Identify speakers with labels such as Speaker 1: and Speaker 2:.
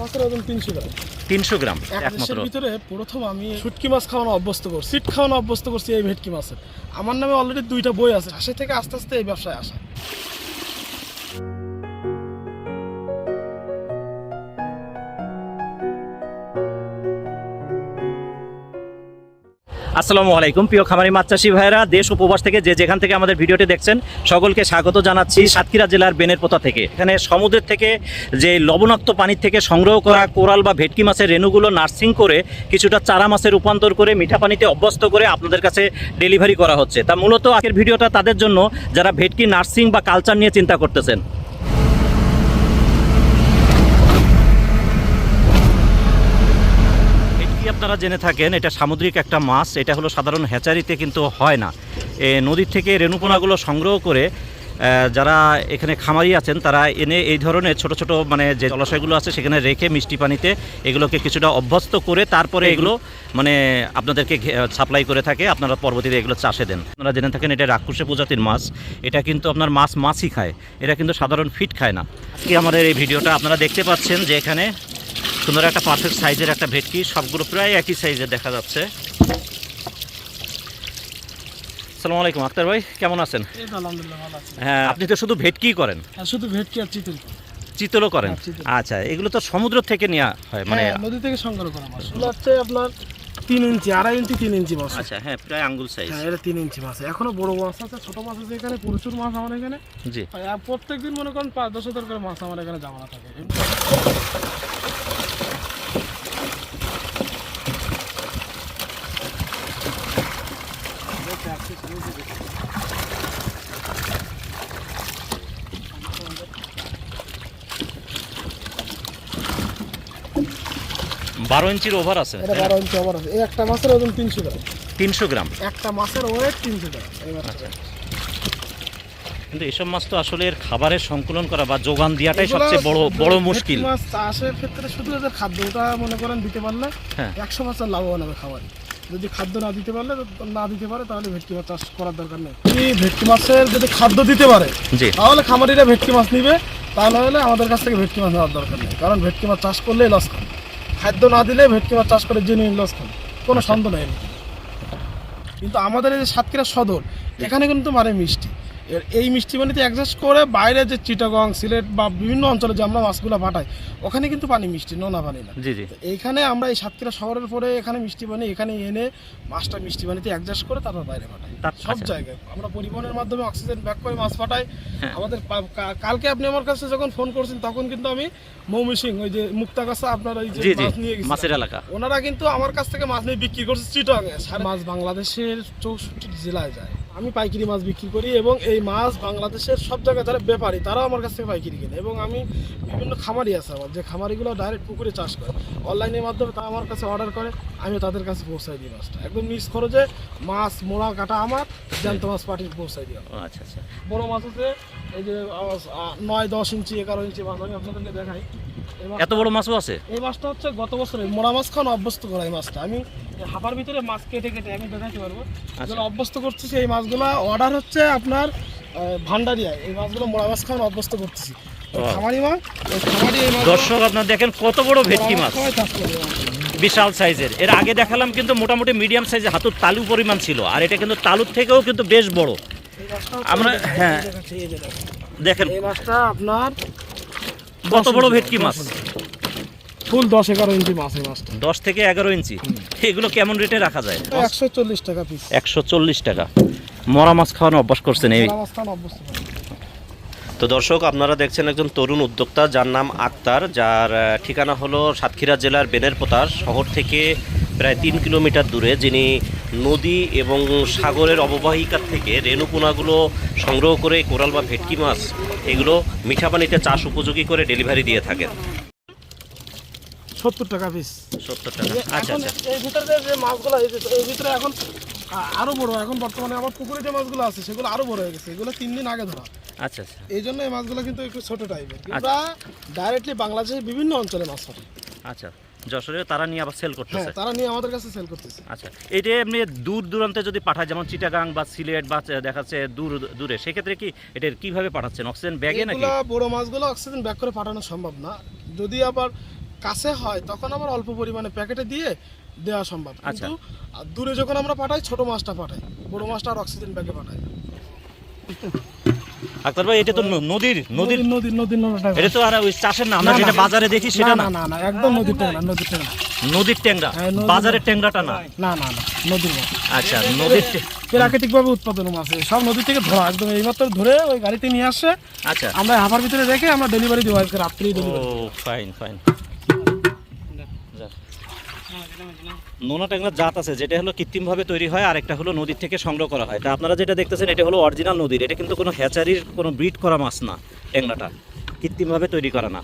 Speaker 1: মাছের ওজন তিনশো গ্রাম।
Speaker 2: তিনশো গ্রাম একমাত্র।
Speaker 1: ভিতরে প্রথম আমি শুটকি মাছ খাওয়ানো অভ্যস্ত করছি। সিট খাওয়ানো অভ্যস্ত করছি এই ভেটকি মাছের। আমার নামে অলরেডি দুইটা বই আছে। সে থেকে আস্তে আস্তে এই ব্যবসায় আসা।
Speaker 2: আসসালামু আলাইকুম। প্রিয় খামারি মাছ চাষি ভাইরা দেশ উপবাস থেকে যে যেখান থেকে আমাদের ভিডিওটি দেখছেন, সকলকে স্বাগত জানাচ্ছি সাতক্ষীরা জেলার বেনেরপোতা থেকে। এখানে সমুদ্রের থেকে যে লবণাক্ত পানির থেকে সংগ্রহ করা কোরাল বা ভেটকি মাছের রেণুগুলো নার্সিং করে কিছুটা চারা মাছে রূপান্তর করে মিঠা পানিতে অভ্যস্ত করে আপনাদের কাছে ডেলিভারি করা হচ্ছে। তা মূলত আজকের ভিডিওটা তাদের জন্য যারা ভেটকি নার্সিং বা কালচার নিয়ে চিন্তা করতেছেন ভেটকি আপনারা জেনে থাকেন এটা সামুদ্রিক একটা মাছ এটা হলো সাধারণ হ্যাচারিতে কিন্তু হয় না। এ নদীর থেকে রেণুপোনাগুলো সংগ্রহ করে যারা এখানে খামারি আছেন তারা এনে এই ধরনের ছোট ছোট মানে যে জলাশয়গুলো আছে সেখানে রেখে মিষ্টি পানিতে এগুলোকে কিছুটা অভ্যস্ত করে তারপরে এগুলো মানে আপনাদেরকে সাপ্লাই করে থাকে আপনারা পরবর্তীতে এগুলো চাষে দেন। আপনারা জেনে থাকেন এটা রাক্ষসে প্রজাতির মাছ এটা কিন্তু আপনার মাছ মাছই খায় এটা কিন্তু সাধারণ ফিট খায় না। আজকে আমাদের এই ভিডিওটা আপনারা দেখতে পাচ্ছেন যে এখানে সুন্দর একটা পারফেক্ট সাইজের একটা ভেটকি সবগুলো প্রায় একই সাইজের দেখা যাচ্ছে। আসসালামু আলাইকুম আক্তার ভাই কেমন আছেন? হ্যাঁ আপনি তো শুধু ভেটকি করেন?
Speaker 1: শুধু ভেটকি আর চিতল
Speaker 2: চিতলও করেন?
Speaker 1: হ্যাঁ,
Speaker 2: আচ্ছা এগুলো তো সমুদ্র থেকে নেওয়া হয় মানে
Speaker 1: মানে নদী থেকে সংগ্রহ করা মাছ। হচ্ছে আপনার তিন ইঞ্চি আড়াই ইঞ্চি তিন ইঞ্চি মাছ।
Speaker 2: আচ্ছা হ্যাঁ প্রায় আঙ্গুল সাইজ
Speaker 1: হ্যাঁ এটা তিন ইঞ্চি মাছ। এখনও বড় মাছ আছে ছোট মাছ আছে এখানে প্রচুর মাছ আমার এখানে।
Speaker 2: জি।
Speaker 1: আর প্রত্যেক দিন মনে করেন পাঁচ দশ হাজার করে মাছ আমার এখানে জমা থাকে।
Speaker 2: বারো ইঞ্চির ওভার আছে
Speaker 1: এটা বারো ইঞ্চি আবার আছে। এই একটা মাছের ওজন তিনশো গ্রাম।
Speaker 2: তিনশো গ্রাম?
Speaker 1: একটা মাছের ওয়েট তিনশো গ্রাম।
Speaker 2: কিন্তু এসব মাছ তো আসলে এর খাবারের সংকুলন করা বা যোগান দেওয়াটাই সবচেয়ে বড় বড় মুশকিল।
Speaker 1: মাছ চাষের ক্ষেত্রে শুধু এদের খাদ্যটা মনে করেন দিতে পারলে
Speaker 2: হ্যাঁ।
Speaker 1: একশো মাছের লাভবান হবে খাবার। যদি খাদ্য না দিতে পারলে না দিতে পারে তাহলে ভেটকি মাছ চাষ করার দরকার নেই। ভেটকি মাছের যদি খাদ্য দিতে পারে তাহলে খামারিরা ভেটকি মাছ নিবে তাহলে হলে আমাদের কাছ থেকে ভেটকি মাছ নেওয়ার দরকার নেই। কারণ ভেটকি মাছ চাষ করলেই লস খান খাদ্য না দিলে ভেটকি মাছ চাষ করে জেনুইন লস খান কোনো সন্দেহ নেই। কিন্তু আমাদের এই যে সাতক্ষীরা সদর এখানে কিন্তু মানে মিষ্টি। এর এই মিষ্টি পানিতে অ্যাডজাস্ট করে বাইরে যে চিটাগং সিলেট বা বিভিন্ন অঞ্চলে যে আমরা মাছগুলো পাঠাই ওখানে কিন্তু পানি মিষ্টি নোনা পানি না।
Speaker 2: জি জি।
Speaker 1: এইখানে আমরা এই সাতক্ষীরা শহরের পরে এখানে মিষ্টি পানি এখানে এনে মাছটা মিষ্টি পানিতে অ্যাডজাস্ট করে তারপর বাইরে পাঠাই। সব
Speaker 2: আচ্ছা।
Speaker 1: জায়গায়। আমরা পরিবহনের মাধ্যমে অক্সিজেন ব্যাক করে মাছ পাঠাই।
Speaker 2: হ্যাঁ।
Speaker 1: আমাদের কালকে আপনি আমার কাছে যখন ফোন করছেন তখন কিন্তু আমি মৌমি সিং ওই যে মুক্তাগাছা আপনার ওই যে মাছ নিয়ে গেছি
Speaker 2: মাছের এলাকা।
Speaker 1: ওনারা কিন্তু আমার কাছ থেকে মাছ নিয়ে বিক্রি করছে সারা মাছ বাংলাদেশের চৌষট্টি জেলায় যায়। আমি পাইকারি মাছ বিক্রি করি এবং এই মাছ বাংলাদেশের সব জায়গায় যারা ব্যাপারী তারাও আমার কাছ থেকে পাইকারি কেনে এবং আমি বিভিন্ন খামারি আছে আমার। যে খামারিগুলো ডাইরেক্ট পুকুরে চাষ করে অনলাইনের মাধ্যমে তারা আমার কাছে অর্ডার করে আমি তাদের কাছে পৌঁছাই দিই মাছটা। একদম মিস খরচে মাছ মোড়া কাটা আমার জ্যান্ত মাছ পাঠিয়ে পৌঁছাই দিই
Speaker 2: আচ্ছা আচ্ছা।
Speaker 1: বড় মাছ আছে এই যে নয় দশ ইঞ্চি এগারো ইঞ্চি মাছ আমি আপনাদেরকে দেখাই।
Speaker 2: এত বড় মাছও আছে?
Speaker 1: এই মাছটা হচ্ছে গত বছরে মোড়া মাছ খাওয়ানো অভ্যস্ত করা এই মাছটা। আমি হাঁপার ভিতরে মাছ কেটে কেটে আমি দেখাতে পারব। যেগুলো অভ্যস্ত করতেছি এই মাছগুলো অর্ডার হচ্ছে আপনার ভান্ডারিয়া। এই মাছগুলো মোড়া মাছ খাওয়ানো অভ্যস্ত করতেছি। খামারি মাছ খামারি এই মাছ
Speaker 2: দর্শক আপনার দেখেন কত বড় ভেটকি মাছ। বিশাল সাইজের। এর আগে দেখালাম কিন্তু মোটামুটি মিডিয়াম সাইজের হাতুর তালু পরিমাণ ছিল। আর এটা কিন্তু তালুর থেকেও কিন্তু বেশ বড়। আমরা- হ্যাঁ।
Speaker 1: দেখেন। এই মাছটা আপনার
Speaker 2: কত বড় ভেটকি মাছ?
Speaker 1: ফুল দশ এগারো ইঞ্চি মাছ এই মাছটা।
Speaker 2: দশ থেকে এগারো ইঞ্চি? এগুলো কেমন রেটে রাখা যায়?
Speaker 1: একশো চল্লিশ টাকা পিস
Speaker 2: একশো চল্লিশ টাকা। মরা মাছ খাওয়ানো অভ্যাস করছেন এই। তো দর্শক আপনারা দেখছেন একজন তরুণ উদ্যোক্তা যার নাম আক্তার যার ঠিকানা হলো সাতক্ষীরা জেলার বেনেরপোতার শহর থেকে প্রায় তিন কিলোমিটার দূরে যিনি নদী এবং সাগরের অববাহিকার থেকে রেণুপোনাগুলো সংগ্রহ করে কোরাল বা ভেটকি মাছ এগুলো মিঠা পানিতে চাষ উপযোগী করে ডেলিভারি দিয়ে থাকেন।
Speaker 1: সত্তর টাকা পিস
Speaker 2: সত্তর টাকা। আচ্ছা আচ্ছা।
Speaker 1: এই ভিতরে যে- মাছগুলো এই ভিতরে এখন আ- আরও বড়। এখন বর্তমানে আমার পুকুরে যে মাছগুলো আছে সেগুলো আরও বড় হয়ে গেছে। এগুলো তিন দিন আগে ধরা।
Speaker 2: আচ্ছা আচ্ছা।
Speaker 1: এই জন্য এই মাছগুলো কিন্তু একটু ছোট টাইপের আমরা ডাইরেক্টলি বাংলাদেশের বিভিন্ন অঞ্চলে মাছ পাঠাই
Speaker 2: আচ্ছা। যশোরে তারা নিয়ে আবার সেল
Speaker 1: হ্যাঁ
Speaker 2: করতেছে
Speaker 1: তারা নিয়ে আমাদের কাছে সেল করতেছে।
Speaker 2: আচ্ছা এটা এমনি দূর দূরান্তে যদি পাঠায় যেমন চিটাগাং বা সিলেট বা দেখা যাচ্ছে দূর দূরে সেক্ষেত্রে কি এটার কীভাবে পাঠাচ্ছেন? অক্সিজেন ব্যাগে নাকি?
Speaker 1: বড় মাছগুলো অক্সিজেন ব্যাক করে পাঠানো সম্ভব না। যদি আবার কাছে হয় তখন আবার অল্প পরিমাণে প্যাকেটে দিয়ে দেওয়া সম্ভব।
Speaker 2: আচ্ছা।
Speaker 1: কিন্তু আর দূরে যখন আমরা পাঠাই ছোট মাছটা পাঠাই বড় মাছটা আর অক্সিজেন ব্যাগে পাঠাই
Speaker 2: আক্তার ভাই এটা তো নদীর নদীর
Speaker 1: নদীর নদীর
Speaker 2: এটা তো আর ওই চাষের না আমরা যেটা। বাজারে দেখি সেটা
Speaker 1: না
Speaker 2: না।
Speaker 1: না একদম নদীর ট্যাংরা নদীর ট্যাংরা।
Speaker 2: নদীর ট্যাংরা
Speaker 1: হ্যাঁ, নদীর-
Speaker 2: বাজারের ট্যাংরাটা না?
Speaker 1: না না না নদীর
Speaker 2: আচ্ছা নদীর
Speaker 1: প্রাকৃতিক ভাবে উৎপাদন মাছ সব নদী থেকে ধরা একদম এইমাত্র ধরে ওই গাড়িতে নিয়ে আসে।
Speaker 2: আচ্ছা।
Speaker 1: আমরা হাফার ভিতরে রেখে আমরা ডেলিভারি দেবো আজকে রাত্রি
Speaker 2: ও
Speaker 1: ডেলিভারি
Speaker 2: ফাইন ফাইন নোনা ট্যাংরার জাত আছে, যেটা হলো কৃত্রিমভাবে তৈরি হয় আর একটা হলো নদীর থেকে সংগ্রহ করা হয়। তা আপনারা যেটা দেখতেছেন, এটা হলো অরিজিনাল নদীর। এটা কিন্তু কোনো হ্যাচারির, কোনো ব্রিড করা মাছ না ট্যাংরাটা কৃত্রিমভাবে তৈরি করা না।